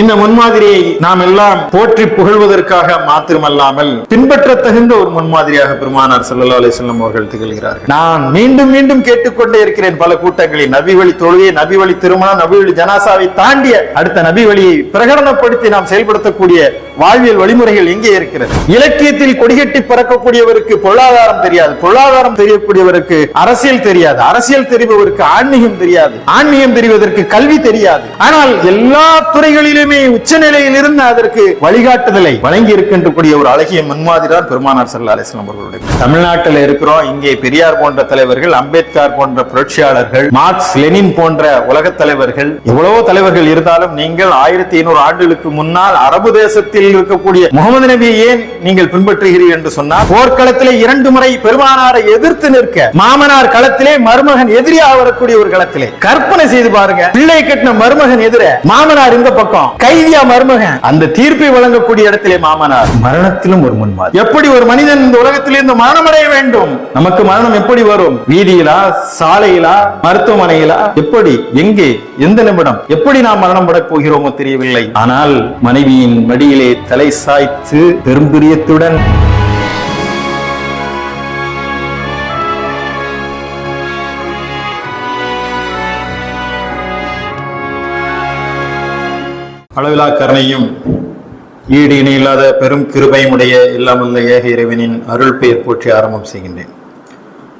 இந்த முன்மாதிரியை நாம் எல்லாம் போற்றி புகழ்வதற்காக மாத்திரமல்லாமல் பின்பற்ற தகுந்த ஒரு முன்மாதிரியாக பெருமானார் சல்லா அலைஹி அவர்கள் திகழ்கிறார்கள். நான் மீண்டும் மீண்டும் கேட்டுக்கொண்டே இருக்கிறேன் பல கூட்டங்களில். நபி வழி தொழுகை நபி வழி திருமணம் நபி வழி ஜனாசாவை தாண்டிய அடுத்த நபி வழியை பிரகடனப்படுத்தி நாம் செயல்படுத்தக்கூடிய வாழ்வியல் வழிமுறைகள் எங்கே இருக்கிறது? இலக்கியத்தில் கொடிகட்டி பறக்கக்கூடியவருக்கு பொருளாதாரம் தெரியாது. பொருளாதாரம் தெரியக்கூடியவருக்கு அரசியல் தெரியாது. அரசியல் தெரிபவருக்கு ஆன்மீகம் தெரியாது. ஆன்மீகம் தெரிவதற்கு கல்வி தெரியாது. ஆனால் எல்லா துறைகளிலும் உச்ச நிலையில் இருந்து அதற்கு வழிகாட்டுதலை வழங்கி இருக்கின்றக்கூடிய ஒரு அழகிய முன்மாதிரி பெருமானார் ஸல்லல்லாஹு அலிஸ்லாம் அவர்களுடைய தமிழ்நாட்டில் இருக்கிறோம். இங்கே பெரியார் போன்ற தலைவர்கள் அம்பேத்கர் போன்ற புரட்சியாளர்கள் மார்க்ஸ் லெனின் போன்ற உலக தலைவர்கள் எவ்வளவோ தலைவர்கள் இருந்தாலும் நீங்கள் ஆயிரத்தி ஐநூறு ஆண்டுகளுக்கு முன்னால் அரபு தேசத்தில் இருக்கக்கூடிய முகமது நபியை ஏன் நீங்கள் பின்பற்றுகிறீர்கள் என்று சொன்னால் போர்க்களத்திலே இரண்டு முறை பெருமானாரை எதிர்த்து நிற்க மாமனார் களத்திலே மருமகன் எதிரியாக வரக்கூடிய ஒரு களத்திலே. கற்பனை செய்து பாருங்க. பிள்ளை கட்டின மருமகன் எதிர மாமனார் இந்த பக்கம். கைதியா மருமகன். அந்த தீர்ப்பை வழங்கக்கூடிய இடத்திலே மாமனார். மரணத்திலும் ஒரு முன்மாதிரி. எப்படி ஒரு மனிதன் இந்த உலகத்திலிருந்து மரணமடைய வேண்டும்? நமக்கு மரணம் எப்படி வரும்? வீதியிலா சாலையிலா மருத்துவமனையிலா? எப்படி? எங்கே? எந்த நிமிடம்? எப்படி நாம் மரணம் படப் போகிறோமோ தெரியவில்லை. ஆனால் மனைவியின் மடியிலே தலை சாய்த்து பெரும்பிரியத்துடன் அளவிலா கருணையும் ஈடு இணையில்லாத பெரும் கிருபையுடைய இல்லாமல்ல ஏக இறைவனின் அருள் பெயர் போற்றி ஆரம்பம் செய்கின்றேன்.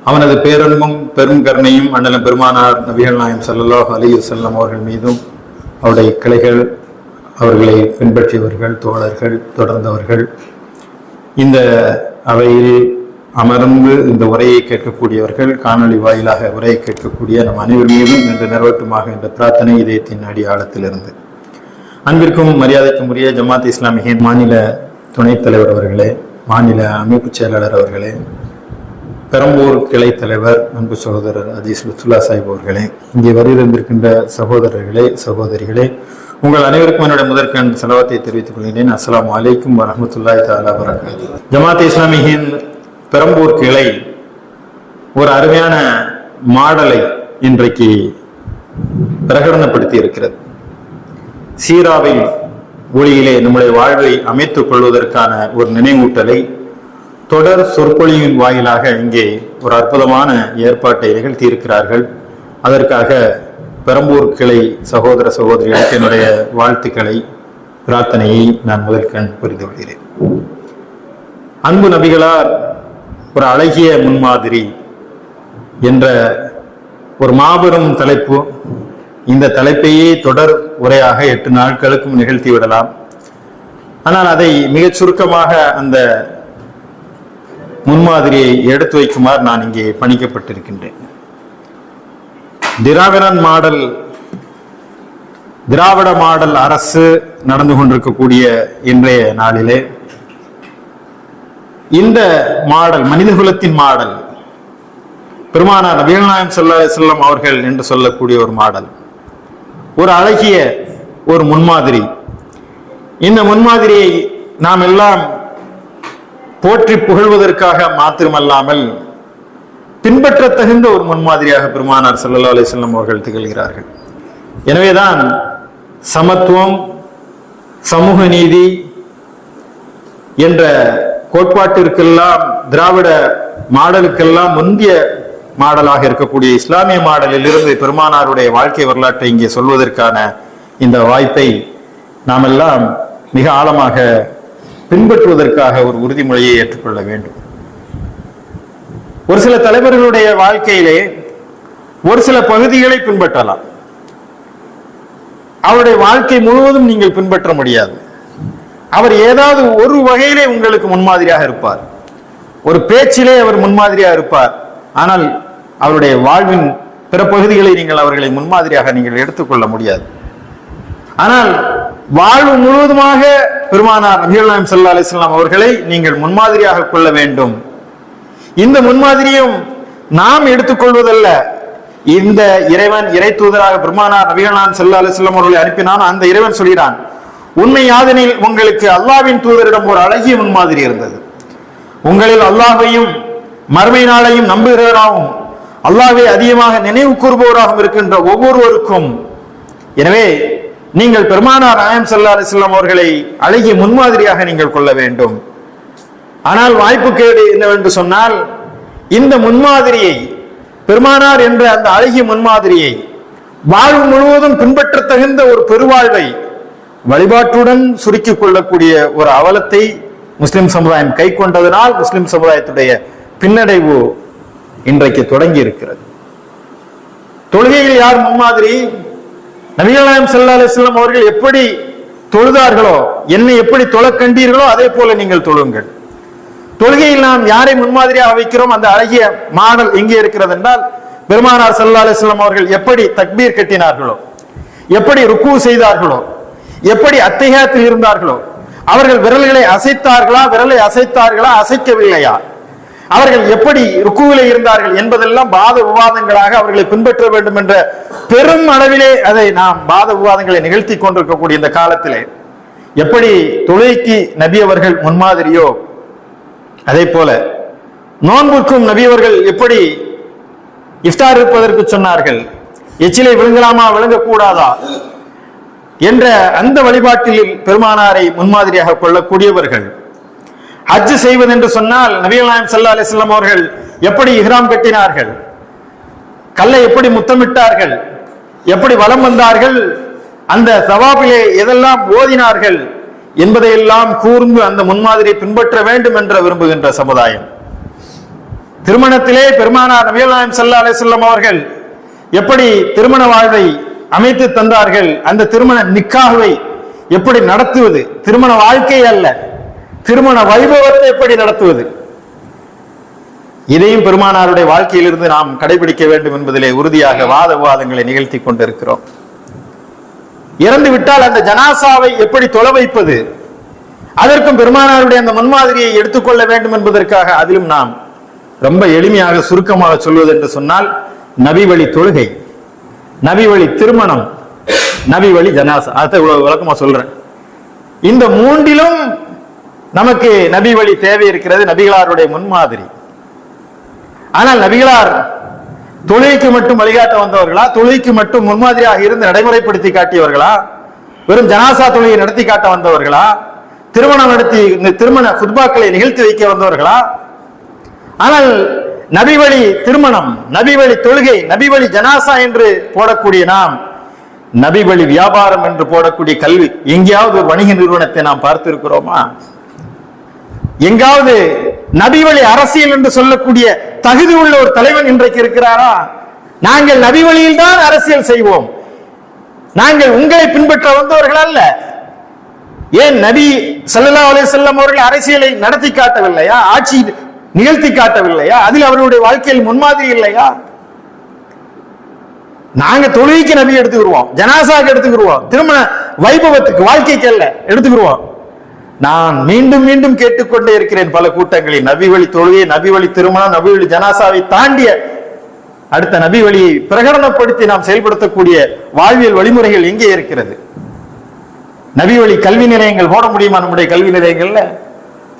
அவனது பேரன்பும் பெரும் கருணையும் அண்ணலம் பெருமானார் நபிகள் நாயம் ஸல்லல்லாஹு அலைஹி வஸல்லம் அவர்கள் மீதும் அவருடைய கிளைகள் அவர்களை பின்பற்றியவர்கள் தோழர்கள் தொடர்ந்தவர்கள். இந்த அவையில் அமர்ந்து இந்த உரையை கேட்கக்கூடியவர்கள் காணொளி வாயிலாக உரையை கேட்கக்கூடிய நம் அனைவர் மீதும் இன்று நிறைவேற்றுமாக என்ற பிரார்த்தனை இதயத்தின் அடி ஆழத்திலிருந்து அன்பிற்கும் மரியாதைக்கும் உரிய ஜமாத் இஸ்லாமிய மாநில துணைத் தலைவர் அவர்களே மாநில அமைப்பு செயலாளர் அவர்களே பெரம்பூர் கிளை தலைவர் அன்பு சகோதரர் அஜீஸ் லுத்துல்லா சாஹிப் அவர்களே இங்கே வருகின்றிருக்கின்ற சகோதரர்களே சகோதரிகளே உங்கள் அனைவருக்கும் என்னுடைய முதற்கண் செலவத்தை தெரிவித்துக் கொள்கிறேன். அஸ்லாம் அலைக்கும் வரமத்துல்லாய் தாலா வரகாது ஜமாத் இஸ்லாமியின் பெரம்பூர் கிளை ஒரு அருமையான மாடலை இன்றைக்கு பிரகடனப்படுத்தி இருக்கிறது. சீராவின் ஒளியிலே நம்முடைய வாழ்வை அமைத்துக் கொள்வதற்கான ஒரு நினைவூட்டலை தொடர் சொற்பொழிவின் வாயிலாக இங்கே ஒரு அற்புதமான ஏற்பாட்டை நிகழ்த்தியிருக்கிறார்கள். அதற்காக பெரம்பூர் கிளை சகோதர சகோதரிகளுக்கு என்னுடைய வாழ்த்துக்களை பிரார்த்தனையை நான் முதற்கண் புரிந்து கொள்கிறேன். அன்பு நபிகளார் ஒரு அழகிய முன்மாதிரி என்ற ஒரு மாபெரும் தலைப்பு இந்த தலைப்பையே தொடர் உரையாக எட்டு நாட்களுக்கும் நிகழ்த்தி விடலாம். ஆனால் அதை மிகச் சுருக்கமாக அந்த முன்மாதிரியை எடுத்து வைக்குமாறு நான் இங்கே பணிக்கப்பட்டிருக்கின்றேன். திராவிடன் மாடல் திராவிட மாடல் அரசு நடந்து கொண்டிருக்கக்கூடிய இன்றைய நாளிலே இந்த மாடல் மனிதகுலத்தின் மாடல் பெருமானார் நபிகள் நாயம் ஸல்லல்லாஹு அவர்கள் என்று சொல்லக்கூடிய ஒரு மாடல். ஒரு அழகிய ஒரு முன்மாதிரி. இந்த முன்மாதிரியை நாம் எல்லாம் போற்றி புகழ்வதற்காக மாத்திரமல்லாமல் பின்பற்ற தகுந்த ஒரு முன்மாதிரியாக பெருமானார் சல்லா அலைஹி வஸல்லம் அவர்கள் திகழ்கிறார்கள். எனவேதான் சமத்துவம் சமூக நீதி என்ற கோட்பாட்டிற்கெல்லாம் திராவிட மாடலுக்கெல்லாம் முந்திய மாடலாக இருக்கக்கூடிய இஸ்லாமிய மாடலில் இருந்து பெருமானாருடைய வாழ்க்கை வரலாற்றை இங்கே சொல்வதற்கான இந்த வாய்ப்பை நாம் எல்லாம் மிக ஆழமாக பின்பற்றுவதற்காக ஒரு உறுதிமொழியை ஏற்றுக்கொள்ள வேண்டும். ஒரு சில தலைவர்களுடைய வாழ்க்கையிலே ஒரு சில பகுதிகளை பின்பற்றலாம். அவருடைய வாழ்க்கை முழுவதும் நீங்கள் பின்பற்ற முடியாது. அவர் ஏதாவது ஒரு வகையிலே உங்களுக்கு முன்மாதிரியாக இருப்பார். ஒரு பேச்சிலே அவர் முன்மாதிரியாக இருப்பார். ஆனால் அவருடைய வாழ்வின் பிற பகுதிகளை நீங்கள் அவர்களை முன்மாதிரியாக நீங்கள் எடுத்துக்கொள்ள முடியாது. ஆனால் வாழ்வு முழுவதுமாக பெருமானார் நபிகள் சல்லா அலிஸ்லாம் அவர்களை நீங்கள் முன்மாதிரியாக கொள்ள வேண்டும். இந்த முன்மாதிரியும் நாம் எடுத்துக்கொள்வதல்ல. இந்த இறைவன் இறை தூதராக பெருமானார் நபிகள் சல்லா அலிஸ்லாம் அவர்களை அனுப்பினான். அந்த இறைவன் சொல்கிறான் உண்மை யாதனில் உங்களுக்கு அல்லாவின் தூதரிடம் ஒரு அழகிய முன்மாதிரி இருந்தது. உங்களில் அல்லாஹையும் மறுமை நாளையும் நம்புகிறவராகவும் அல்லாவை அதிகமாக நினைவு கூறுபவராகவும் இருக்கின்ற ஒவ்வொருவருக்கும். எனவே நீங்கள் பெருமானார் நாயம் சல்லா அலிஸ்லாம் அவர்களை அழகிய முன்மாதிரியாக நீங்கள் கொள்ள வேண்டும். ஆனால் வாய்ப்பு கேடு என்னவென்று சொன்னால் இந்த முன்மாதிரியை பெருமானார் என்ற அந்த அழகிய முன்மாதிரியை வாழ்வு முழுவதும் பின்பற்ற தகுந்த ஒரு பெருவாழ்வை வழிபாட்டுடன் சுருக்கிக் கொள்ளக்கூடிய ஒரு அவலத்தை முஸ்லிம் சமுதாயம் கை கொண்டதனால் முஸ்லிம் சமுதாயத்துடைய பின்னடைவு இன்றைக்கு தொடங்கி இருக்கிறது தொழுகையில் யார் முன்மாதிரி நபிகள் நாயம் சல்லா அலைஹி அவர்கள் எப்படி தொழுதார்களோ என்னை எப்படி தொழ கண்டீர்களோ அதே போல நீங்கள் தொழுங்கள். தொழுகையில் நாம் யாரை முன்மாதிரியாக வைக்கிறோம்? அந்த அழகிய மாடல் எங்கே இருக்கிறது என்றால் பெருமானார் சல்லா அலைஹி அவர்கள் எப்படி தக்பீர் கட்டினார்களோ எப்படி ருக்கு செய்தார்களோ எப்படி அத்தியாயத்தில் இருந்தார்களோ அவர்கள் விரல்களை அசைத்தார்களா விரலை அசைத்தார்களா அசைக்கவில்லையா? அவர்கள் எப்படி ருக்குவிலே இருந்தார்கள் என்பதெல்லாம் வாத விவாதங்களாக அவர்களை பின்பற்ற வேண்டும் என்ற பெரும் அளவிலே அதை நாம் வாத விவாதங்களை நிகழ்த்தி கொண்டிருக்கக்கூடிய இந்த காலத்திலே எப்படி தொழுகைக்கு நபி அவர்கள் முன்மாதிரியோ அதே போல நோன்புக்கும் நபி அவர்கள் எப்படி இஃப்தார் இருப்பதற்கு சொன்னார்கள் எச்சிலை விழுங்கலாமா விழுங்கக்கூடாதா என்ற அந்த வழிபாட்டில் பெருமானாரை முன்மாதிரியாக கொள்ளக்கூடியவர்கள் ஹஜ் செய்வது என்று சொன்னால் நபிகள் நாயம் சல்லா அலிஸ்லாம் அவர்கள் எப்படி இஹ்ராம் கட்டினார்கள்? கல்லை எப்படி முத்தமிட்டார்கள்? எப்படி வலம் வந்தார்கள்? அந்த சவாபிலே எதெல்லாம் ஓதினார்கள்? என்பதையெல்லாம் கூர்ந்து அந்த முன்மாதிரியை பின்பற்ற வேண்டும் என்று விரும்புகின்ற சமுதாயம். திருமணத்திலே பெருமானார் நபிகள் நாயம் ஸல்லல்லாஹு அலைஹி அவர்கள் எப்படி திருமண வாழ்வை அமைத்து தந்தார்கள்? அந்த திருமண நிக்காகவை எப்படி நடத்துவது? திருமண வாழ்க்கை அல்ல. திருமண வைபவத்தை எப்படி நடத்துவது? இதையும் பெருமானாருடைய வாழ்க்கையிலிருந்து நாம் கடைபிடிக்க வேண்டும் என்பதிலே உறுதியாக வாத விவாதங்களை நிகழ்த்தி கொண்டிருக்கிறோம். இறந்து விட்டால் அந்த ஜனாசாவை எப்படி தொலை வைப்பது? அதற்கும் பெருமானாருடைய அந்த முன்மாதிரியை எடுத்துக்கொள்ள வேண்டும் என்பதற்காக அதிலும் நாம் ரொம்ப எளிமையாக சுருக்கமாக சொல்வது என்று சொன்னால் நபி வழி தொழுகை நபி வழி திருமணம் நபி வழி ஜனாசா. அதை இவ்வளவு விளக்கமா சொல்றேன். இந்த மூன்றிலும் நமக்கு நபி வழி தேவை இருக்கிறது நபிகளாருடைய முன்மாதிரி. ஆனால் நபிகளார் தொழுகைக்கு மட்டும் வழிகாட்ட வந்தவர்களா? தொழுகைக்கு மட்டும் முன்மாதிரியாக இருந்து நடைமுறைப்படுத்தி காட்டியவர்களா? வெறும் ஜனாசா தொழுகை நடத்தி காட்ட வந்தவர்களா? திருமணம் நடத்தி இந்த திருமண குத்பாக்களை நிகழ்த்தி வைக்க வந்தவர்களா? ஆனால் நபி வழி திருமணம் நபி வழி தொழுகை நபி வழி ஜனாசா என்று போடக்கூடிய நாம் நபி வழி வியாபாரம் என்று போடக்கூடிய கல்வி எங்கேயாவது ஒரு வணிக நிறுவனத்தை நாம் பார்த்திருக்கிறோமா? எங்காவது நபிவழி அரசியல் என்று சொல்லக்கூடிய தகுதி உள்ள ஒரு தலைவன் இன்றைக்கு இருக்கிறாரா? நாங்கள் நபிவழியில் தான் அரசியல் செய்வோம். நாங்கள் உங்களை பின்பற்ற வந்தவர்கள் அல்ல. ஏன் நபி சல்லா அலே செல்லம் அவர்கள் அரசியலை நடத்தி காட்டவில்லையா? ஆட்சி நிகழ்த்தி காட்டவில்லையா? அதில் அவருடைய வாழ்க்கையில் முன்மாதிரி இல்லையா? நாங்க தொழுகைக்கு நபி எடுத்துக்கிடுவோம் ஜனாசாக்கு எடுத்துக்கிடுவோம் திருமண வைபவத்துக்கு வாழ்க்கைக்கு அல்ல. எடுத்துக்கிடுவோம் நான் மீண்டும் மீண்டும் கேட்டுக்கொண்டே இருக்கிறேன் பல கூட்டங்களில். நபி வழி தொழுகை நபி வழி திருமணம் நபி வழி ஜனாசாவை தாண்டிய அடுத்த நபி வழியை பிரகடனப்படுத்தி நாம் செயல்படுத்தக்கூடிய வாழ்வியல் வழிமுறைகள் எங்கே இருக்கிறது? நபி வழி கல்வி நிலையங்கள் போட முடியுமா நம்முடைய கல்வி நிலையங்கள்ல?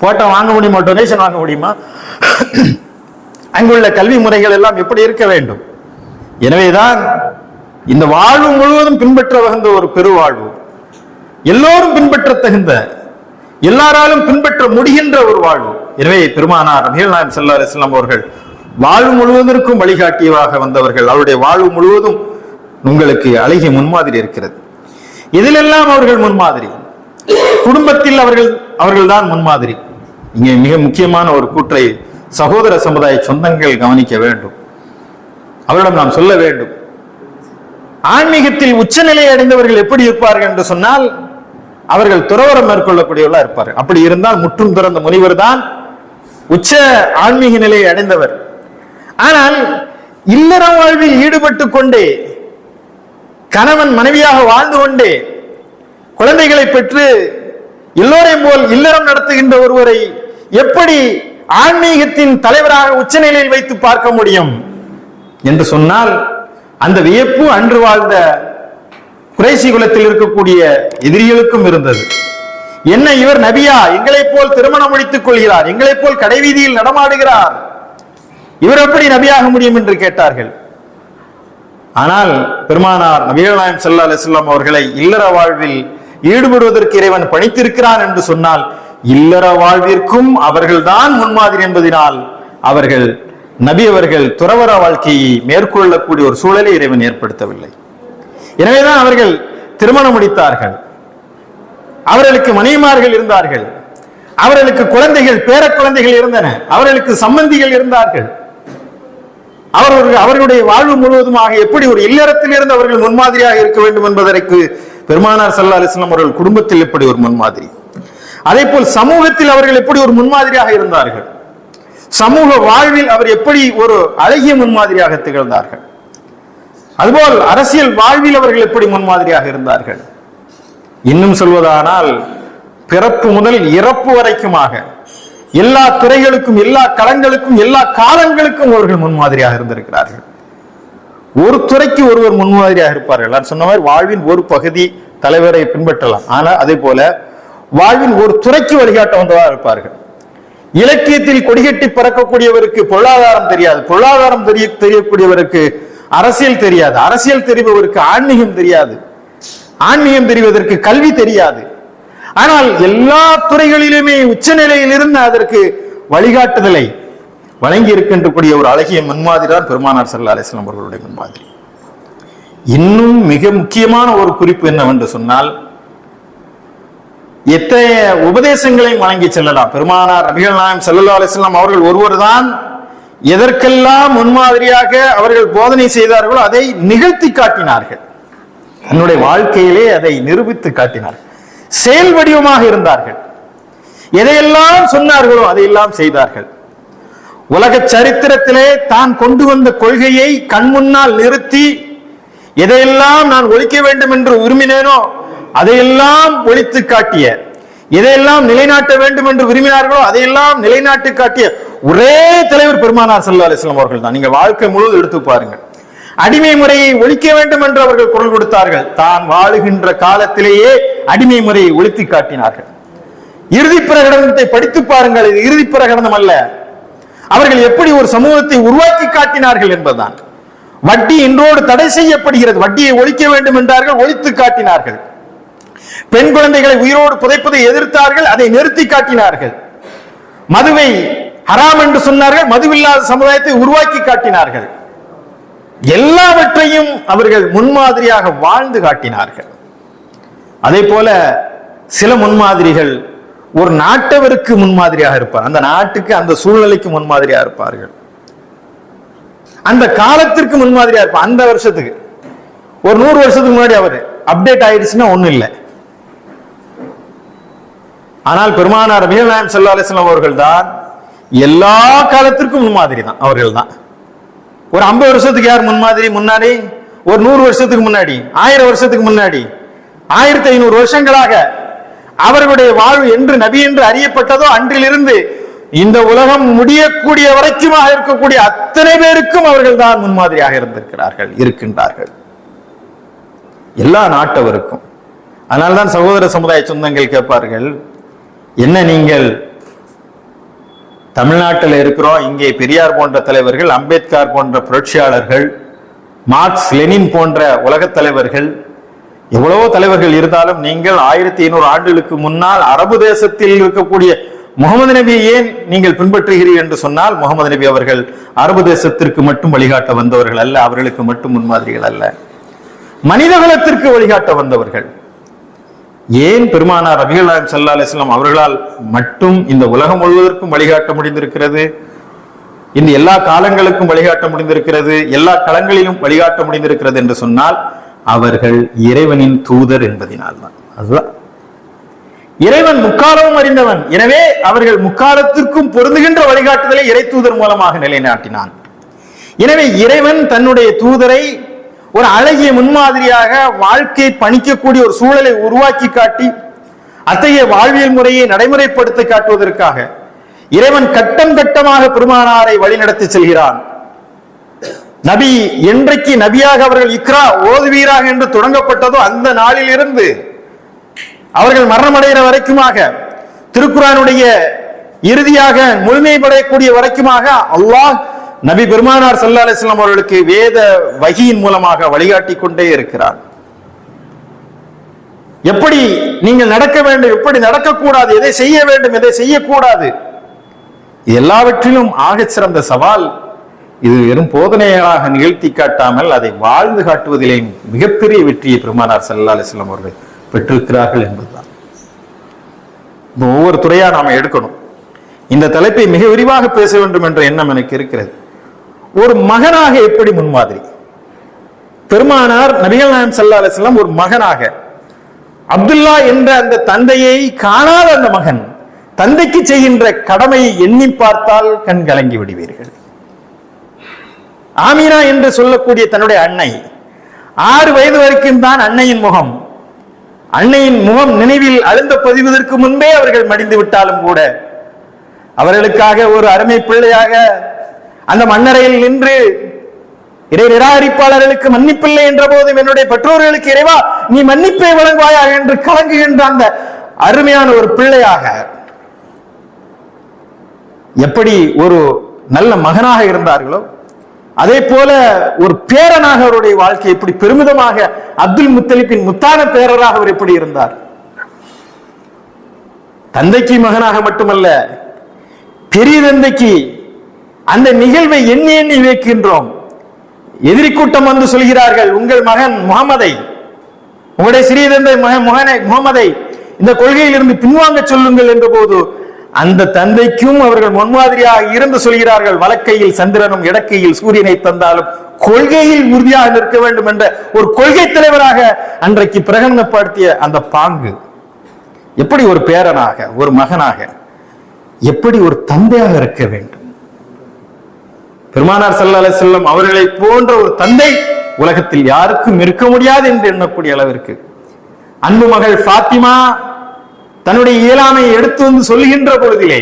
போட்டோ வாங்க முடியுமா? டொனேஷன் வாங்க முடியுமா? அங்குள்ள கல்வி முறைகள் எல்லாம் எப்படி இருக்க வேண்டும்? எனவேதான் இந்த வாழ்வு முழுவதும் பின்பற்ற வகுந்த ஒரு பெருவாழ்வு. எல்லோரும் பின்பற்ற தகுந்த எல்லாராலும் பின்பற்ற முடிகின்ற ஒரு வாழ்வு. எனவே பெருமானார் நபிகள் நாயம் ஸல்லல்லாஹு அவர்கள் வாழ்வு முழுவதற்கும் வழிகாட்டியவாக வந்தவர்கள். அவருடைய வாழ்வு முழுவதும் உங்களுக்கு அழகிய முன்மாதிரி இருக்கிறது. இதிலெல்லாம் அவர்கள் முன்மாதிரி. குடும்பத்தில் அவர்கள் அவர்கள்தான் முன்மாதிரி. இங்கே மிக முக்கியமான ஒரு கூற்றை சகோதர சமுதாய சொந்தங்கள் கவனிக்க வேண்டும். அவரிடம் நாம் சொல்ல வேண்டும். ஆன்மீகத்தில் உச்சநிலை அடைந்தவர்கள் எப்படி இருப்பார்கள் என்று சொன்னால் அவர்கள் துறவரம் மேற்கொள்ளக்கூடியவர்களா இருப்பார். அப்படி இருந்தால் முற்றும் பிறந்த முனிவர் தான் உச்ச ஆன்மீக நிலையை அடைந்தவர். ஆனால் இல்லற வாழ்வில் ஈடுபட்டு கொண்டே கணவன் மனைவியாக வாழ்ந்து கொண்டே குழந்தைகளை பெற்று எல்லோரையும் போல் இல்லறம் நடத்துகின்ற ஒருவரை எப்படி ஆன்மீகத்தின் தலைவராக உச்சநிலையில் வைத்து பார்க்க முடியும்? என்று சொன்னால் அந்த வியப்பு அன்று வாழ்ந்த குறைசி குலத்தில் இருக்கக்கூடிய எதிரிகளுக்கும் இருந்தது. என்ன இவர் நபியா? எங்களைப் போல் திருமணம் முடித்துக் கொள்கிறார். எங்களைப் போல் கடைவீதியில் நடமாடுகிறார். இவர் எப்படி நபியாக முடியும் என்று கேட்டார்கள். ஆனால் பெருமானார் நபிகள் நாயம் அலிஸ்லாம் அவர்களை இல்லற வாழ்வில் ஈடுபடுவதற்கு இறைவன் பணித்திருக்கிறான் என்று சொன்னால் இல்லற வாழ்விற்கும் அவர்கள்தான் முன்மாதிரி என்பதினால் அவர்கள் நபி அவர்கள் துறவர வாழ்க்கையை மேற்கொள்ளக்கூடிய ஒரு சூழலை இறைவன் ஏற்படுத்தவில்லை. எனவேதான் அவர்கள் திருமணம் முடித்தார்கள். அவர்களுக்கு மனைவிமார்கள் இருந்தார்கள். அவர்களுக்கு குழந்தைகள் பேர குழந்தைகள் இருந்தன. அவர்களுக்கு சம்பந்திகள் இருந்தார்கள். அவர்கள் அவர்களுடைய வாழ்வு முழுவதுமாக எப்படி ஒரு இல்லறத்தில் இருந்து அவர்கள் முன்மாதிரியாக இருக்க வேண்டும் என்பதற்கு பெருமானார் சல்லா அலிஸ்லாம் அவர்கள் குடும்பத்தில் எப்படி ஒரு முன்மாதிரி? அதே போல் சமூகத்தில் அவர்கள் எப்படி ஒரு முன்மாதிரியாக இருந்தார்கள்? சமூக வாழ்வில் அவர் எப்படி ஒரு அழகிய முன்மாதிரியாக திகழ்ந்தார்கள்? அதுபோல் அரசியல் வாழ்வில் அவர்கள் எப்படி முன்மாதிரியாக இருந்தார்கள்? இன்னும் சொல்வதானால் பிறப்பு முதல் இறப்பு வரைக்குமாக எல்லா துறைகளுக்கும் எல்லா களங்களுக்கும் எல்லா காலங்களுக்கும் அவர்கள் முன்மாதிரியாக இருந்திருக்கிறார்கள். ஒரு துறைக்கு ஒருவர் முன்மாதிரியாக இருப்பார்கள். நான் சொன்ன மாதிரி வாழ்வின் ஒரு பகுதி தலைவரை பின்பற்றலாம். ஆனால் அதே போல வாழ்வின் ஒரு துறைக்கு வழிகாட்ட வந்ததாக இருப்பார்கள். இலக்கியத்தில் கொடிகட்டி பறக்கக்கூடியவருக்கு பொருளாதாரம் தெரியாது. பொருளாதாரம் தெரிய தெரியக்கூடியவருக்கு அரசியல் தெரியாது. அரசியல் தெரிபவருக்கு ஆன்மீகம் தெரியாது. ஆன்மீகம் தெரிவதற்கு கல்வி தெரியாது. ஆனால் எல்லா துறைகளிலுமே உச்சநிலையில் இருந்து அதற்கு வழிகாட்டுதலை வழங்கி இருக்கின்றக்கூடிய ஒரு அழகிய முன்மாதிரி தான் பெருமானார் சல்லா அலிஸ்லாம் அவர்களுடைய முன்மாதிரி. இன்னும் மிக முக்கியமான ஒரு குறிப்பு என்னவென்று சொன்னால் எத்தனை உபதேசங்களையும் வழங்கி செல்லலாம். பெருமானார் நபிகள் நாயம் சல்லா அலிஸ்லாம் அவர்கள் ஒருவர் தான் எதற்கெல்லாம் முன்மாதிரியாக அவர்கள் போதனை செய்தார்களோ அதை நிகழ்த்தி காட்டினார்கள். தன்னுடைய வாழ்க்கையிலே அதை நிரூபித்து காட்டினார்கள். செயல் வடிவமாக இருந்தார்கள். எதையெல்லாம் சொன்னார்களோ அதையெல்லாம் செய்தார்கள். உலக சரித்திரத்திலே தான் கொண்டு வந்த கொள்கையை கண் முன்னால் நிறுத்தி எதையெல்லாம் நான் ஒழிக்க வேண்டும் என்று விரும்பினேனோ அதையெல்லாம் ஒழித்து காட்டிய எதையெல்லாம் நிலைநாட்ட வேண்டும் என்று விரும்பினார்களோ அதையெல்லாம் நிலைநாட்டி காட்டிய ஒரே தலைவர் பெருமானார் சல்லா அலிஸ்லாம் அவர்கள் தான் நீங்க வாழ்க்கை முழுவதும் எடுத்து பாருங்கள். அடிமை முறையை ஒழிக்க வேண்டும் என்று அவர்கள் குரல் கொடுத்தார்கள். தான் வாழுகின்ற காலத்திலேயே அடிமை முறையை ஒழித்து காட்டினார்கள். இறுதி பிரகடனத்தை படித்து பாருங்கள். இது இறுதி பிரகடனம் அல்ல. அவர்கள் எப்படி ஒரு சமூகத்தை உருவாக்கி காட்டினார்கள் என்பதுதான். வட்டி இன்றோடு தடை செய்யப்படுகிறது. வட்டியை ஒழிக்க வேண்டும் என்றார்கள் ஒழித்து காட்டினார்கள். பெண் குழந்தைகளை உயிரோடு புதைப்பதை எதிர்த்தார்கள் அதை நிறுத்தி காட்டினார்கள். மதுவை ஹராம் என்று சொன்னார்கள் மதுவில்லாத சமுதாயத்தை உருவாக்கி காட்டினார்கள். எல்லாவற்றையும் அவர்கள் முன்மாதிரியாக வாழ்ந்து காட்டினார்கள். அதே போல சில முன்மாதிரிகள் ஒரு நாட்டவருக்கு முன்மாதிரியாக இருப்பார். அந்த நாட்டுக்கு அந்த சூழ்நிலைக்கு முன்மாதிரியா இருப்பார்கள். அந்த காலத்திற்கு முன்மாதிரியா இருப்பார். அந்த வருஷத்துக்கு. ஒரு நூறு வருஷத்துக்கு முன்னாடி அவர் அப்டேட் ஆயிடுச்சுன்னா ஒண்ணும் இல்லை. ஆனால் பெருமானார் ரபிகள் நாயம் சல்லா அலிஸ்லாம் அவர்கள் தான் எல்லா காலத்திற்கும் முன்மாதிரி தான் அவர்கள் தான் ஒரு ஐம்பது வருஷத்துக்கு யார் முன்மாதிரி? முன்னாடி ஒரு நூறு வருஷத்துக்கு முன்னாடி ஆயிரம் வருஷத்துக்கு முன்னாடி ஆயிரத்தி ஐநூறு வருஷங்களாக அவர்களுடைய வாழ்வு என்று நபி என்று அறியப்பட்டதோ அன்றிலிருந்து இந்த உலகம் முடியக்கூடிய வரைக்குமாக இருக்கக்கூடிய அத்தனை பேருக்கும் அவர்கள் தான் முன்மாதிரியாக இருந்திருக்கிறார்கள் இருக்கின்றார்கள். எல்லா நாட்டவருக்கும். அதனால்தான் சகோதர சமுதாய சொந்தங்கள் கேட்பார்கள் என்ன நீங்கள் தமிழ்நாட்டில் இருக்கிறோம் இங்கே பெரியார் போன்ற தலைவர்கள் அம்பேத்கர் போன்ற புரட்சியாளர்கள் மார்க்ஸ் லெனின் போன்ற உலகத் தலைவர்கள் எவ்வளவோ தலைவர்கள் இருந்தாலும் நீங்கள் ஆயிரத்தி ஐநூறு ஆண்டுகளுக்கு முன்னால் அரபு தேசத்தில் இருக்கக்கூடிய முகமது நபியை ஏன் நீங்கள் பின்பற்றுகிறீர்கள் என்று சொன்னால் முகமது நபி அவர்கள் அரபு தேசத்திற்கு மட்டும் வழிகாட்ட வந்தவர்கள் அல்ல அவர்களுக்கு மட்டும் முன்மாதிரிகள் அல்ல. மனிதகுலத்திற்கு வழிகாட்ட வந்தவர்கள். ஏன் பெருமானார் ரபிகளாயம் சல்லா அலிஸ்லாம் அவர்களால் மட்டும் இந்த உலகம் முழுவதற்கும் வழிகாட்ட முடிந்திருக்கிறது? இந்த எல்லா காலங்களுக்கும் வழிகாட்ட முடிந்திருக்கிறது எல்லா களங்களிலும் வழிகாட்ட முடிந்திருக்கிறது என்று சொன்னால் அவர்கள் இறைவனின் தூதர் என்பதினால்தான். அதுதான். இறைவன் முக்காலமும் அறிந்தவன். எனவே அவர்கள் முக்காலத்திற்கும் பொருந்துகின்ற வழிகாட்டுதலை இறை தூதர் மூலமாக நிலைநாட்டினான். எனவே இறைவன் தன்னுடைய தூதரை ஒரு அழகிய முன்மாதிரியாக வாழ்க்கை பணிக்கக்கூடிய ஒரு சூழலை உருவாக்கி காட்டி அத்தகைய வாழ்வியல் முறையை நடைமுறைப்படுத்தி காட்டுவதற்காக இறைவன் கட்டம் கட்டமாக பெருமானாரை வழிநடத்தி செல்கிறான். நபி என்றைக்கு நபியாக அவர்கள் இக்ரா ஓதுவீராக என்று தொடங்கப்பட்டதோ அந்த நாளில் இருந்து அவர்கள் மரணமடைகிற வரைக்குமாக திருக்குறானுடைய இறுதியாக முழுமைப்படையக்கூடிய வரைக்குமாக அல்லாஹ் நபி பெருமானார் சல்லா அலிஸ்லாம் அவர்களுக்கு வேத வகியின் மூலமாக வழிகாட்டி கொண்டே இருக்கிறார். எப்படி நீங்கள் நடக்க வேண்டும் எப்படி நடக்கக்கூடாது எதை செய்ய வேண்டும் எதை செய்யக்கூடாது? எல்லாவற்றிலும் ஆகச் சிறந்த சவால். இது வெறும் போதனையாக நிகழ்த்தி காட்டாமல் அதை வாழ்ந்து காட்டுவதிலே மிகப்பெரிய வெற்றியை பெருமானார் சல்லா அலிஸ்லாம் அவர்கள் பெற்றிருக்கிறார்கள் என்பதுதான். ஒவ்வொரு துறையா நாம எடுக்கணும். இந்த தலைப்பை மிக விரிவாக பேச வேண்டும் என்ற எண்ணம் எனக்கு இருக்கிறது. ஒரு மகனாக எப்படி முன்மாதிரி? பெருமானார் நபிகள் நாயம் சல்லா அலிஸ்லாம் ஒரு மகனாக. அப்துல்லா என்ற அந்த தந்தையை காணாத அந்த மகன் தந்தைக்கு செய்கின்ற கடமையை எண்ணி பார்த்தால் கண் கலங்கி விடுவீர்கள். ஆமீனா என்று சொல்லக்கூடிய தன்னுடைய அன்னை ஆறு வயது வரைக்கும் தான் அன்னையின் முகம். அன்னையின் முகம் நினைவில் அழுந்த பதிவதற்கு முன்பே அவர்கள் மடிந்து விட்டாலும் கூட அவர்களுக்காக ஒரு அருமை பிள்ளையாக அந்த மண்ணறையில் நின்று இறை நிராகரிப்பாளர்களுக்கு மன்னிப்பில்லை என்ற போதும் என்னுடைய பெற்றோர்களுக்கு இறைவா நீ மன்னிப்பை வழங்குவாயா என்று கலங்குகின்ற அந்த அருமையான ஒரு பிள்ளையாக எப்படி ஒரு நல்ல மகனாக இருந்தார்களோ அதே போல ஒரு பேரனாக அவருடைய வாழ்க்கை எப்படி பெருமிதமாக அப்துல் முத்தலிப்பின் முத்தான பேரராக அவர் எப்படி இருந்தார்? தந்தைக்கு மகனாக மட்டுமல்ல பெரிய தந்தைக்கு அந்த நிகழ்வை எண்ணி எண்ணி வைக்கின்றோம் எதிரி கூட்டம் வந்து சொல்கிறார்கள் உங்கள் மகன் முகமதை உங்களுடைய சிறிய தந்தை மகன் முகனை முகமதை இந்த கொள்கையிலிருந்து பின்வாங்க சொல்லுங்கள் என்ற போது அந்த தந்தைக்கும் அவர்கள் முன்மாதிரியாக இருந்து சொல்கிறார்கள் வழக்கையில் சந்திரனும் இடக்கையில் சூரியனை தந்தாலும் கொள்கையில் உறுதியாக நிற்க வேண்டும் என்ற ஒரு கொள்கை தலைவராக அன்றைக்கு பிரகடனப்படுத்திய அந்த பாங்கு. எப்படி ஒரு பேரனாக ஒரு மகனாக எப்படி ஒரு தந்தையாக இருக்க வேண்டும்? பெருமானார் சல்லா செல்லம் அவர்களை போன்ற ஒரு தந்தை உலகத்தில் யாருக்கும் இருக்க முடியாது என்று எண்ணக்கூடிய அளவிற்கு. அன்பு மகள் ஃபாத்திமா தன்னுடைய இயலாமையை எடுத்து வந்து சொல்லுகின்ற பொழுதிலே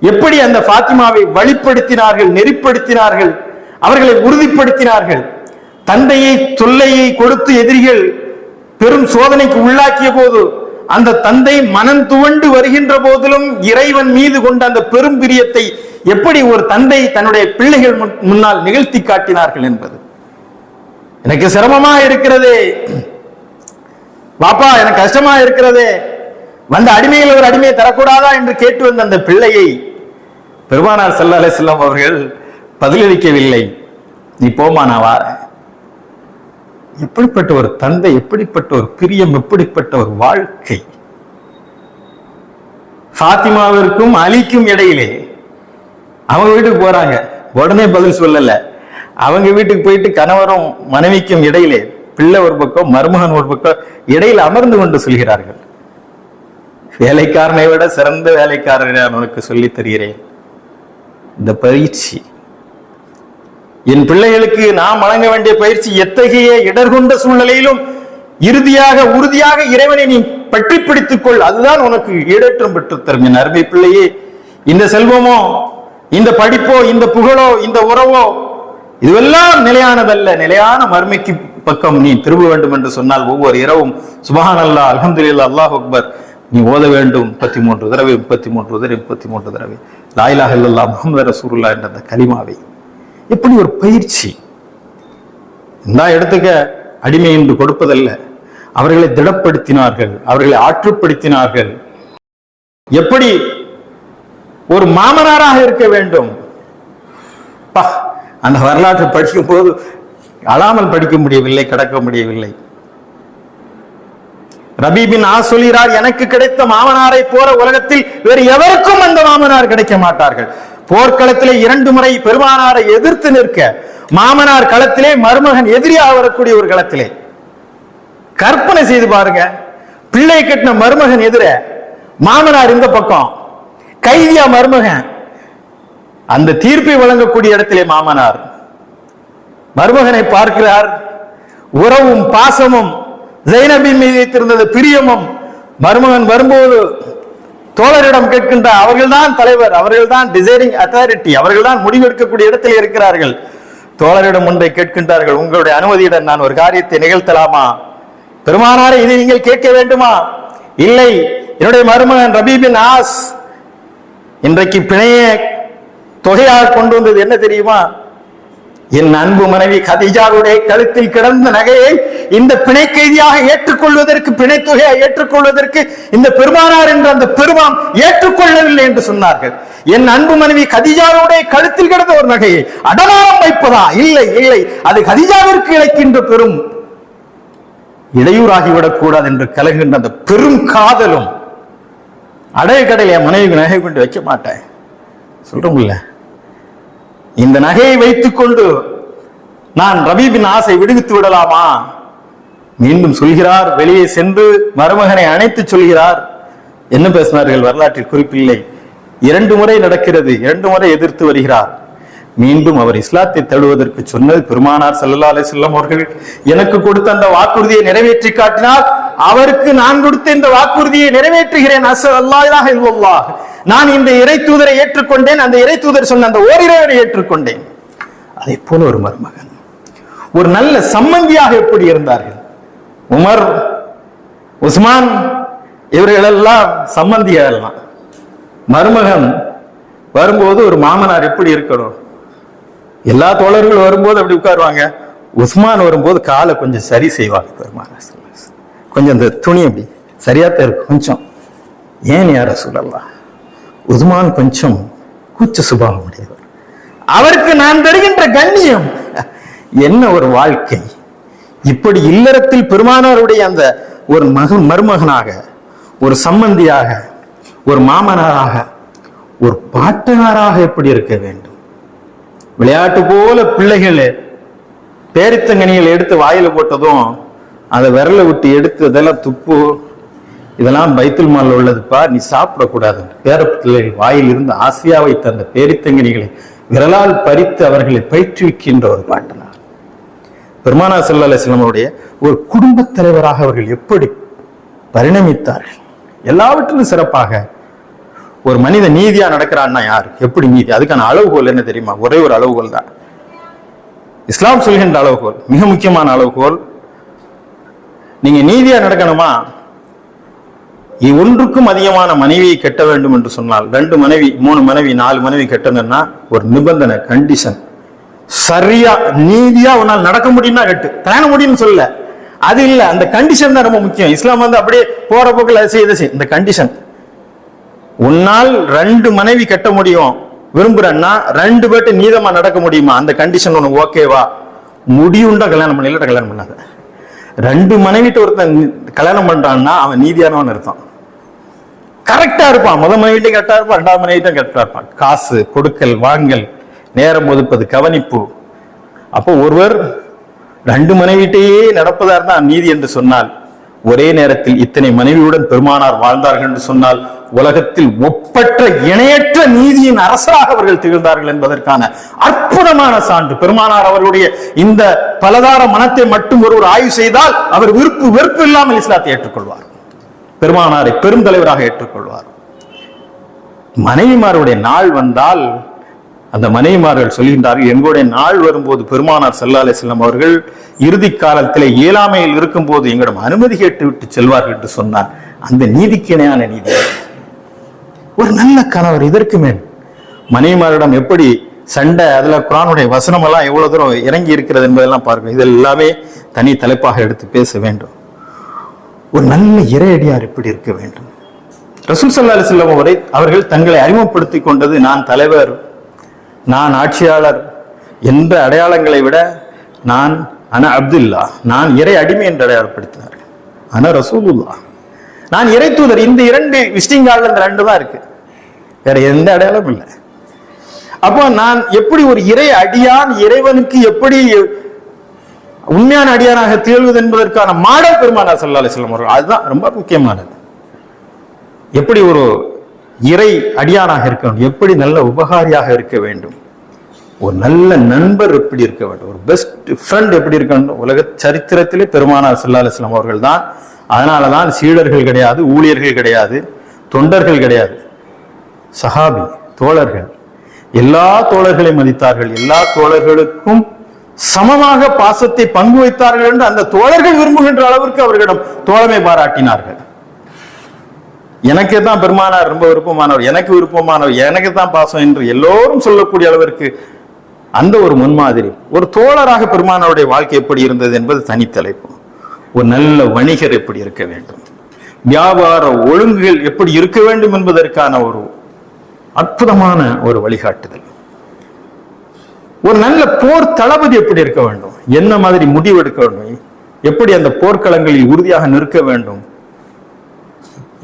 எப்படி அந்த ஃபாத்திமாவை வழிப்படுத்தினார்கள் நெறிப்படுத்தினார்கள் அவர்களை உறுதிப்படுத்தினார்கள்? தந்தையை தொல்லையை கொடுத்து எதிரிகள் பெரும் சோதனைக்கு உள்ளாக்கிய போது அந்த தந்தை மனம் துவண்டு வருகின்ற போதிலும் இறைவன் மீது கொண்ட அந்த பெரும் பிரியத்தை எப்படி ஒரு தந்தை தன்னுடைய பிள்ளைகள் முன்- முன்னால் நிகழ்த்தி காட்டினார்கள் என்பது. எனக்கு சிரமமா இருக்கிறதே. பாப்பா எனக்கு கஷ்டமா இருக்கிறதே. வந்த அடிமையில் ஒரு அடிமையை தரக்கூடாதா என்று கேட்டு வந்த அந்த பிள்ளையை பெருமானார் சல்லா அலிஸ்லாம் அவர்கள் பதிலளிக்கவில்லை. நீ போமா நான் வாரேன் எப்படிப்பட்ட ஒரு தந்தை எப்படிப்பட்ட ஒரு பிரியம் எப்படிப்பட்ட ஒரு வாழ்க்கை? ஃபாத்திமாவிற்கும் அலிக்கும் இடையிலே அவங்க வீட்டுக்கு போறாங்க. உடனே பதில் சொல்லல. அவங்க வீட்டுக்கு போயிட்டு கணவரும் மனைவிக்கும் இடையிலே பிள்ளை ஒரு பக்கம் மருமகன் ஒரு பக்கம் இடையில அமர்ந்து கொண்டு சொல்கிறார்கள். வேலைக்காரனை விட சிறந்த வேலைக்காரனை நான் உனக்கு சொல்லித் தருகிறேன். இந்த பயிற்சி என் பிள்ளைகளுக்கு நாம் வழங்க வேண்டிய பயிற்சி எத்தகைய இடர்கொண்ட சூழ்நிலையிலும் இறுதியாக உறுதியாக இறைவனை நீ பற்றி பிடித்துக் கொள். அதுதான் உனக்கு ஈடேற்றம் பெற்றுத் தரும். என் அருமை பிள்ளையே இந்த செல்வமோ இந்த படிப்போ இந்த புகழோ இந்த உறவோ இதுவெல்லாம் நிலையானதல்ல. நிலையான மறுமைக்கு பக்கம் நீ திரும்ப வேண்டும் என்று சொன்னால் ஒவ்வொரு இரவும் சுபஹான் அல்லாஹ் அல்ஹம்துலில்லாஹ் அல்லாஹ் அக்பர் நீ ஓத வேண்டும். முப்பத்தி மூன்று தடவை முப்பத்தி மூன்று தடவை முப்பத்தி மூன்று தடவை. லாயிலாக இல்லல்லா முகமது ரசூருல்லா என்ற அந்த கலிமாவை இப்படி ஒரு பயிற்சி? இந்த இடத்துக்கு அடிமை என்று கொடுப்பதல்ல. அவர்களை திடப்படுத்தினார்கள் அவர்களை ஆற்றுப்படுத்தினார்கள். எப்படி ஒரு மாமனாராக இருக்க வேண்டும்? பா அந்த வரலாற்றை படிக்கும் போது அழாமல் படிக்க முடியவில்லை கடக்க முடியவில்லை. ரபீபின் ஆ சொல்கிறார் எனக்கு கிடைத்த மாமனாரை போற உலகத்தில் வேறு எவருக்கும் அந்த மாமனார் கிடைக்க மாட்டார்கள். போர்க்களத்திலே இரண்டு முறை பெருமானாரை எதிர்த்து நிற்க மாமனார் களத்திலே மருமகன் எதிரியாக வரக்கூடிய ஒரு களத்திலே. கற்பனை செய்து பாருங்க. பிள்ளை கட்டின மருமகன் எதிர மாமனார் இந்த பக்கம். கைதியா மருமகன். அந்த தீர்ப்பை வழங்கக்கூடிய இடத்திலே மாமனார். மருமகனை பார்க்கிறார். உறவும் பாசமும் ஜெய்னபின் மீது வைத்திருந்தது பிரியமும் மருமகன் வரும்போது தோழரிடம் கேட்கின்ற அவர்கள்தான் தலைவர் அவர்கள்தான் டிசைடிங் அத்தாரிட்டி அவர்கள்தான் முடிவெடுக்கக்கூடிய இடத்தில் இருக்கிறார்கள். தோழரிடம் ஒன்றை கேட்கின்றார்கள் உங்களுடைய அனுமதியுடன் நான் ஒரு காரியத்தை நிகழ்த்தலாமா? பெருமானாரை இதை நீங்கள் கேட்க வேண்டுமா? இல்லை என்னுடைய மருமகன் ரபீபின் ஆஸ் இன்றைக்கு பிணைய தொகையாக கொண்டு வந்தது என்ன தெரியுமா? என் அன்பு மனைவி கதிஜாவுடைய கழுத்தில் கிடந்த நகையை இந்த பிணை கைதியாக ஏற்றுக்கொள்வதற்கு பிணை தொகையை ஏற்றுக்கொள்வதற்கு இந்த பெருமானார் என்ற அந்த பெருமாம் ஏற்றுக்கொள்ளவில்லை என்று சொன்னார்கள். என் அன்பு மனைவி கதிஜாவுடைய கழுத்தில் கிடந்த ஒரு நகையை அடமானம் வைப்பதா? இல்லை இல்லை. அது கதிஜாவிற்கு இழைக்கின்ற பெரும் இடையூறாகிவிடக்கூடாது என்று கலகின்ற அந்த பெரும் காதலும் அடைய கடையில் என் நகை கொண்டு வைக்க மாட்டேன். சொல்றோம்ல? இந்த நகையை வைத்துக்கொண்டு நான் ரபீபின் ஆசை விடுவித்து விடலாமா? மீண்டும் சொல்கிறார் வெளியே சென்று மருமகனை அணைத்து சொல்கிறார். என்ன பேசினார்கள்? வரலாற்றில் குறிப்பில்லை. இரண்டு முறை நடக்கிறது இரண்டு முறை எதிர்த்து வருகிறார். மீண்டும் அவர் இஸ்லாத்தை தழுவதற்கு சொன்னது பெருமானார் ஸல்லல்லாஹு அலைஹி வஸல்லம் அவர்கள் எனக்கு கொடுத்த அந்த வாக்குறுதியை நிறைவேற்றி காட்டினால் அவருக்கு நான் கொடுத்த இந்த வாக்குறுதியை நிறைவேற்றுகிறேன். அசல் அல்லாஹ் இல்லல்லாஹ். நான் இந்த இறை தூதரை ஏற்றுக்கொண்டேன். அந்த இறை தூதர் சொன்ன அந்த ஓரிரைவரை ஏற்றுக்கொண்டேன். அதே போல ஒரு மருமகன். ஒரு நல்ல சம்பந்தியாக எப்படி இருந்தார்கள்? உமர் உஸ்மான் இவர்களெல்லாம் சம்பந்திகள் தான் மருமகன் வரும்போது ஒரு மாமனார் எப்படி இருக்கணும்? எல்லா தோழர்கள் வரும்போது அப்படி உட்காருவாங்க. உஸ்மான் வரும்போது காலை கொஞ்சம் சரி செய்வாங்க பெருமாள். கொஞ்சம் இந்த துணி அப்படி சரியாத்தான் இருக்கும். கொஞ்சம். ஏன் யார சொல்லலாம் உதுமான் கொஞ்சம் கூச்ச சுபாவம் உடையவர் அவருக்கு நான் தருகின்ற கண்ணியம். என்ன ஒரு வாழ்க்கை. இப்படி இல்லறத்தில் பெருமானாருடைய அந்த ஒரு மகன் மருமகனாக ஒரு சம்பந்தியாக ஒரு மாமனாராக ஒரு பாட்டனாராக எப்படி இருக்க வேண்டும்? விளையாட்டு போல பிள்ளைகள் பேரித்தங்கனிகள் எடுத்து வாயில போட்டதும் அதை விரல விட்டு எடுத்ததெல்லாம் துப்பு இதெல்லாம் பைத்துல் மாலில் உள்ளதுப்பா. நீ சாப்பிடக்கூடாது. பேர வாயில் இருந்து ஆசியாவை தந்த பேரித்தங்கினிகளை விரலால் பறித்து அவர்களை பயிற்றுவிக்கின்ற ஒரு பாட்டனார் பெருமானா சல்லா அலிஸ்லாமுடைய ஒரு குடும்பத் தலைவராக அவர்கள் எப்படி பரிணமித்தார்கள்? எல்லாவற்றிலும் சிறப்பாக ஒரு மனித நீதியா நடக்கிறான்னா யார்? எப்படி நீதி? அதுக்கான அளவுகோல் என்ன தெரியுமா? ஒரே ஒரு அளவுகோல் தான். இஸ்லாம் சொல்கின்ற அளவுகோல் மிக முக்கியமான அளவுகோல் நீங்க நீதியா நடக்கணுமா? ஒன்றுக்கும் அதிகமான மனைவியை கட்ட வேண்டும் என்று சொன்னால் ரெண்டு மனைவி மூணு மனைவி நாலு மனைவி கட்டணும்னா ஒரு நிபந்தனை கண்டிஷன் சரியா நீதியா உன்னால் நடக்க முடியும்னா கட்டு. கல்யாணம் முடியும்னு சொல்ல அது இல்ல அந்த கண்டிஷன் தான் ரொம்ப முக்கியம். இஸ்லாம் வந்து அப்படியே போற போக்கில் அதை செய் செய் இந்த கண்டிஷன் உன்னால் ரெண்டு மனைவி கட்ட முடியும் விரும்புறேன்னா ரெண்டு பேர்ட்டு நீதமா நடக்க முடியுமா? அந்த கண்டிஷன் உனக்கு ஓகேவா முடியுண்டா கல்யாணம் பண்ணல கல்யாணம் பண்ணாத. ரெண்டு மனைவிட்டு ஒருத்தன் கல்யாணம் பண்றான்னா அவன் நீதியானவன் அர்த்தம். கரெக்டா இருப்பான். முத மனைவிட்டையும் கரெக்டா இருப்பான் ரெண்டாவது மனைவிட்டையும் கரெக்டா இருப்பான். காசு கொடுக்கல் வாங்கல் நேரம் ஒதுப்பது கவனிப்பு. அப்போ ஒருவர் ரெண்டு மனைவிட்டையே நடப்பதா இருந்தா நீதி என்று சொன்னால் ஒரே நேரத்தில் இத்தனை மனைவியுடன் பெருமானார் வாழ்ந்தார்கள் என்று சொன்னால் உலகத்தில் ஒப்பற்ற இணையற்ற நீதியின் அரசராக அவர்கள் திகழ்ந்தார்கள் என்பதற்கான அற்புதமான சான்று. பெருமானார் அவர்களுடைய இந்த பலதார மனத்தை மட்டும் ஒருவர் ஆய்வு செய்தால் அவர் விருப்பு வெறுப்பு இல்லாமல் இஸ்லாத்தை ஏற்றுக்கொள்வார். பெருமானாரை பெருந்தலைவராக ஏற்றுக்கொள்வார். மனைவிமாருடைய நாள் வந்தால் அந்த மனைவிமார்கள் சொல்கின்றார்கள் எங்களுடைய நாள் வரும்போது பெருமானார் சல்லா அலிஸ்லாம் அவர்கள் இறுதி காலத்திலே இயலாமையில் இருக்கும்போது எங்களிடம் அனுமதி கேட்டு விட்டு செல்வார்கள் என்று சொன்னார். அந்த நீதிக்கு இணையான நீதி. ஒரு நல்ல கணவர் இதற்கு மேல். மனைவிமாரிடம் எப்படி சண்டை அதுல குரானுடைய வசனம் எல்லாம் எவ்வளவு தூரம் இறங்கி இருக்கிறது என்பதெல்லாம் பார்க்கணும். இது எல்லாமே தனி தலைப்பாக எடுத்து பேச வேண்டும். ஒரு நல்ல இறையடியார் எப்படி இருக்க வேண்டும். ரசூல் சல்லா அலிஸ்லாம் அவரை அவர்கள் தங்களை அறிமுகப்படுத்திக் கொண்டது நான் தலைவர் நான் ஆட்சியாளர் என்ற அடையாளங்களை விட நான் அன அப்துல்லா நான் இறை அடிமை என்று அடையாளப்படுத்தினார் அன ரசூலுல்லா நான் இறை தூதர் இந்த இரண்டு விசிட்டிங் கார்டில் இந்த ரெண்டு தான் இருக்கு. வேற எந்த அடையாளமும் இல்லை. அப்போ நான் எப்படி ஒரு இறை அடியான் இறைவனுக்கு எப்படி உண்மையான அடியானாக திகழ்வது என்பதற்கான மாடல் பெருமானார் சல்லா அலிஸ்லாம் அவர்கள். அதுதான் ரொம்ப முக்கியமானது. எப்படி ஒரு இறை அடியானாக இருக்க வேண்டும்? எப்படி நல்ல உபகாரியாக இருக்க வேண்டும்? ஒரு நல்ல நண்பர் எப்படி இருக்க வேண்டும்? ஒரு பெஸ்ட் ஃப்ரெண்ட் எப்படி இருக்க வேண்டும்? உலக சரித்திரத்திலே பெருமானார் சல்லா அலிஸ்லாம் அவர்கள் தான் அதனால தான் சீடர்கள் கிடையாது ஊழியர்கள் கிடையாது தொண்டர்கள் கிடையாது. சஹாபி தோழர்கள். எல்லா தோழர்களையும் மதித்தார்கள். எல்லா தோழர்களுக்கும் சமமாக பாசத்தை பங்கு வைத்தார்கள் என்று அந்த தோழர்கள் விரும்புகின்ற அளவிற்கு அவர்களிடம் தோழமை பாராட்டினார்கள். எனக்கே தான் பெருமானார் ரொம்ப விருப்பமானவர் எனக்கு விருப்பமானவர் எனக்கு தான் பாசம் என்று எல்லோரும் சொல்லக்கூடிய அளவிற்கு அந்த ஒரு முன்மாதிரி ஒரு தோழராக பெருமானாருடைய வாழ்க்கை எப்படி இருந்தது என்பது தனித்தலைப்பு. ஒரு நல்ல வணிகர் எப்படி இருக்க வேண்டும்? வியாபார ஒழுங்குகள் எப்படி இருக்க வேண்டும் என்பதற்கான ஒரு அற்புதமான ஒரு வழிகாட்டுதல். ஒரு நல்ல போர் தளபதி எப்படி இருக்க வேண்டும்? என்ன மாதிரி முடிவு எடுக்க வேண்டும்? எப்படி அந்த போர்க்களங்களில் உறுதியாக நிற்க வேண்டும்?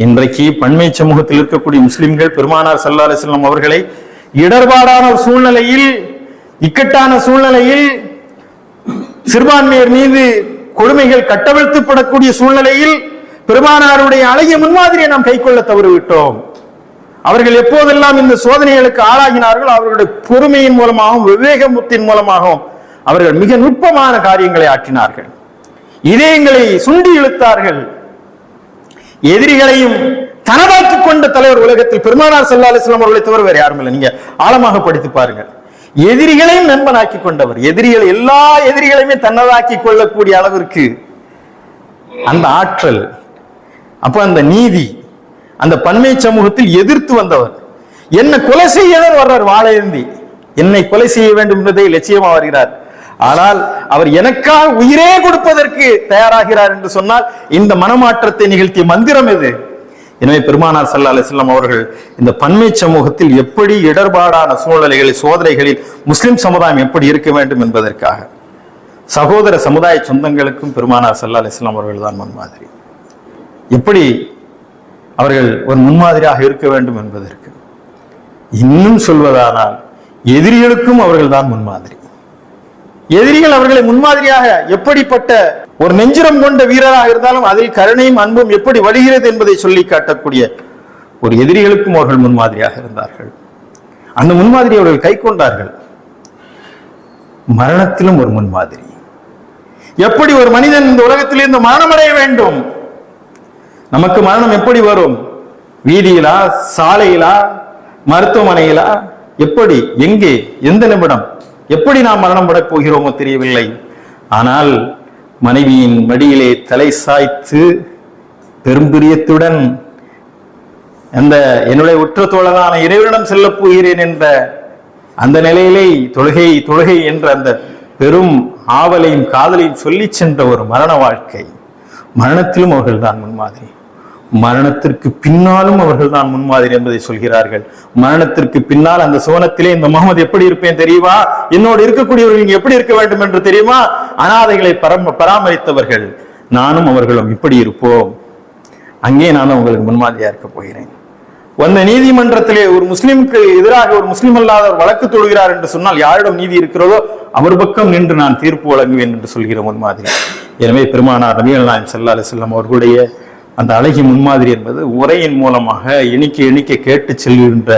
இன்றைக்கு பன்மை சமூகத்தில் இருக்கக்கூடிய முஸ்லிம்கள் பெருமானார் சல்லா அலிஸ்லாம் அவர்களை இடர்பாடான சூழ்நிலையில் இக்கட்டான சூழ்நிலையில் சிறுபான்மையர் மீது கொடுமைகள் கட்டவிழ்த்துப்படக்கூடிய சூழ்நிலையில் பெருமானாருடைய அழகிய முன்மாதிரியை நாம் கைக்கொள்ள தவறிவிட்டோம். அவர்கள் எப்போதெல்லாம் இந்த சோதனைகளுக்கு ஆளாகினார்கள் அவர்களுடைய பொறுமையின் மூலமாகவும் விவேகமுத்தின் மூலமாகவும் அவர்கள் மிக நுட்பமான காரியங்களை ஆற்றினார்கள். இதயங்களை சுண்டி இழுத்தார்கள். எதிரிகளையும் தனதாக்கி கொண்ட தலைவர் உலகத்தில் பெருமானார் சல்லா அலிஸ்லாம் அவர்களை தவிர வேறு யாரும் இல்லை. நீங்க ஆழமாக படித்து பாருங்கள். எதிரிகளையும் நண்பனாக்கி கொண்டவர். எதிரிகள் எல்லா எதிரிகளையுமே தன்னதாக்கி கொள்ளக்கூடிய அளவிற்கு அந்த ஆற்றல் அப்ப அந்த நீதி அந்த பன்மை சமூகத்தில் எதிர்த்து வந்தவர். என்ன கொலை செய்யதான் வர்றார் வாழையந்தி. என்னை கொலை செய்ய வேண்டும் என்பதை லட்சியமா வருகிறார். ஆனால் அவர் எனக்காக உயிரே கொடுப்பதற்கு தயாராகிறார் என்று சொன்னால் இந்த மனமாற்றத்தை நிகழ்த்திய மந்திரம் எது? எனவே பெருமானார் சல்லா அலிஸ்லாம் அவர்கள் இந்த பன்மை சமூகத்தில் எப்படி இடர்பாடான சூழ்நிலைகளில் சோதனைகளில் முஸ்லிம் சமுதாயம் எப்படி இருக்க வேண்டும் என்பதற்காக. சகோதர சமுதாய சொந்தங்களுக்கும் பெருமானார் சல்லா அலிஸ்லாம் அவர்கள் தான் முன்மாதிரி. எப்படி அவர்கள் ஒரு முன்மாதிரியாக இருக்க வேண்டும் என்பதற்கு. இன்னும் சொல்வதானால் எதிரிகளுக்கும் அவர்கள் தான் முன்மாதிரி. எதிரிகள் அவர்களை முன்மாதிரியாக எப்படிப்பட்ட ஒரு நெஞ்சுரம் கொண்ட வீரராக இருந்தாலும் அதில் கருணையும் அன்பும் எப்படி வழிகிறது என்பதை சொல்லி காட்டக்கூடிய ஒரு எதிரிகளுக்கும் அவர்கள் முன்மாதிரியாக இருந்தார்கள். அந்த முன்மாதிரி அவர்கள் கை கொண்டார்கள். மரணத்திலும் ஒரு முன்மாதிரி. எப்படி ஒரு மனிதன் இந்த உலகத்திலிருந்து மரணமடைய வேண்டும்? நமக்கு மரணம் எப்படி வரும்? வீதியிலா சாலையிலா மருத்துவமனையிலா? எப்படி? எங்கே? எந்த நிமிடம்? எப்படி நாம் மரணம் படப் போகிறோமோ தெரியவில்லை. ஆனால் மனைவியின் மடியிலே தலை சாய்த்து பெரும்பிரியத்துடன் அந்த என்னுடைய உற்ற தோழனான இறைவனிடம் செல்லப் போகிறேன் என்ற அந்த நிலையிலே தொழுகை தொழுகை என்ற அந்த பெரும் ஆவலையும் காதலையும் சொல்லி சென்ற ஒரு மரண வாழ்க்கை. மரணத்திலும் அவர்கள் தான் முன்மாதிரி. மரணத்திற்கு பின்னாலும் அவர்கள் தான் முன்மாதிரி என்பதை சொல்கிறார்கள். மரணத்திற்கு பின்னால் அந்த சோனத்திலே இந்த முகமது எப்படி இருப்பேன் தெரியுமா? என்னோடு இருக்கக்கூடியவர்கள் எப்படி இருக்க வேண்டும் என்று தெரியுமா? அனாதைகளை பரம் பராமரித்தவர்கள். நானும் அவர்களும் இப்படி இருப்போம். அங்கே நானும் உங்களுக்கு முன்மாதிரியா இருக்க போகிறேன். வந்த நீதிமன்றத்திலே ஒரு முஸ்லிமுக்கு எதிராக ஒரு முஸ்லிம் அல்லாதவர் வழக்கு தொழுகிறார் என்று சொன்னால் யாரிடம் நீதி இருக்கிறதோ அவர் பக்கம் நின்று நான் தீர்ப்பு வழங்குவேன் என்று சொல்கிற முன்மாதிரி. எனவே பெருமானார் நபிகள் நாயம் சல்லா செல்லம் அவர்களுடைய அந்த அழகிய முன்மாதிரி என்பது உரையின் மூலமாக இணைக்க இணைக்க கேட்டு செல்கின்ற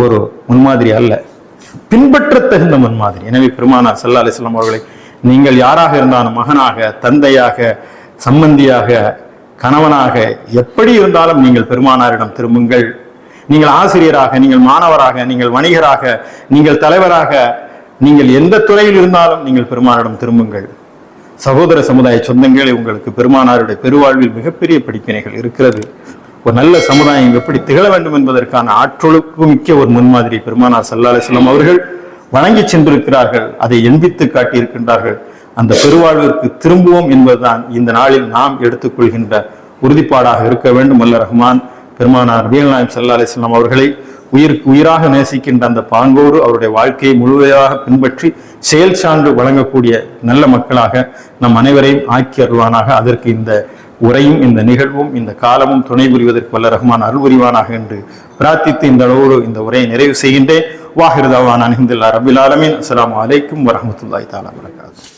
ஒரு முன்மாதிரி அல்ல. பின்பற்ற தகுந்த முன்மாதிரி. எனவே பெருமானார் சல்லா அலிஸ்லாம் அவர்களை நீங்கள் யாராக இருந்தாலும் மகனாக தந்தையாக சம்பந்தியாக கணவனாக எப்படி இருந்தாலும் நீங்கள் பெருமானாரிடம் திரும்புங்கள். நீங்கள் ஆசிரியராக நீங்கள் மாணவராக நீங்கள் வணிகராக நீங்கள் தலைவராக நீங்கள் எந்த துறையில் இருந்தாலும் நீங்கள் பெருமானாரிடம் திரும்புங்கள். சகோதர சமுதாய சொந்தங்களே உங்களுக்கு பெருமானாருடைய பெருவாழ்வில் மிகப்பெரிய படிப்பினைகள் இருக்கிறது. ஒரு நல்ல சமுதாயம் எப்படி திகழ வேண்டும் என்பதற்கான ஆற்றலுக்கு மிக்க ஒரு முன்மாதிரி பெருமானார் சல்லாலே செல்லம் அவர்கள் வணங்கி சென்றிருக்கிறார்கள். அதை எண்பித்து காட்டியிருக்கின்றார்கள். அந்த பெருவாழ்விற்கு திரும்புவோம் என்பதுதான் இந்த நாளில் நாம் எடுத்துக்கொள்கின்ற உறுதிப்பாடாக இருக்க வேண்டும். அல்ல ரஹ்மான் பெருமானார் நபிகள் நாயம் சல்லா அலிஸ்லாம் அவர்களை உயிருக்கு உயிராக நேசிக்கின்ற அந்த பாங்கோடு அவருடைய வாழ்க்கையை முழுமையாக பின்பற்றி செயல் சான்று வழங்கக்கூடிய நல்ல மக்களாக நம் அனைவரையும் ஆக்கி அருள்வானாக. அதற்கு இந்த உரையும் இந்த நிகழ்வும் இந்த காலமும் துணை புரிவதற்கு வல்ல ரஹ்மான் அருள் புரிவானாக என்று பிரார்த்தித்து இந்த அளவோடு இந்த உரையை நிறைவு செய்கின்றேன். வாஹிருதாவான் அனிந்தில்லா ரபில் ஆலமின். அஸ்லாம் அலைக்கும் வரமத்துல்லாய் தாலா வரகாத்துஹு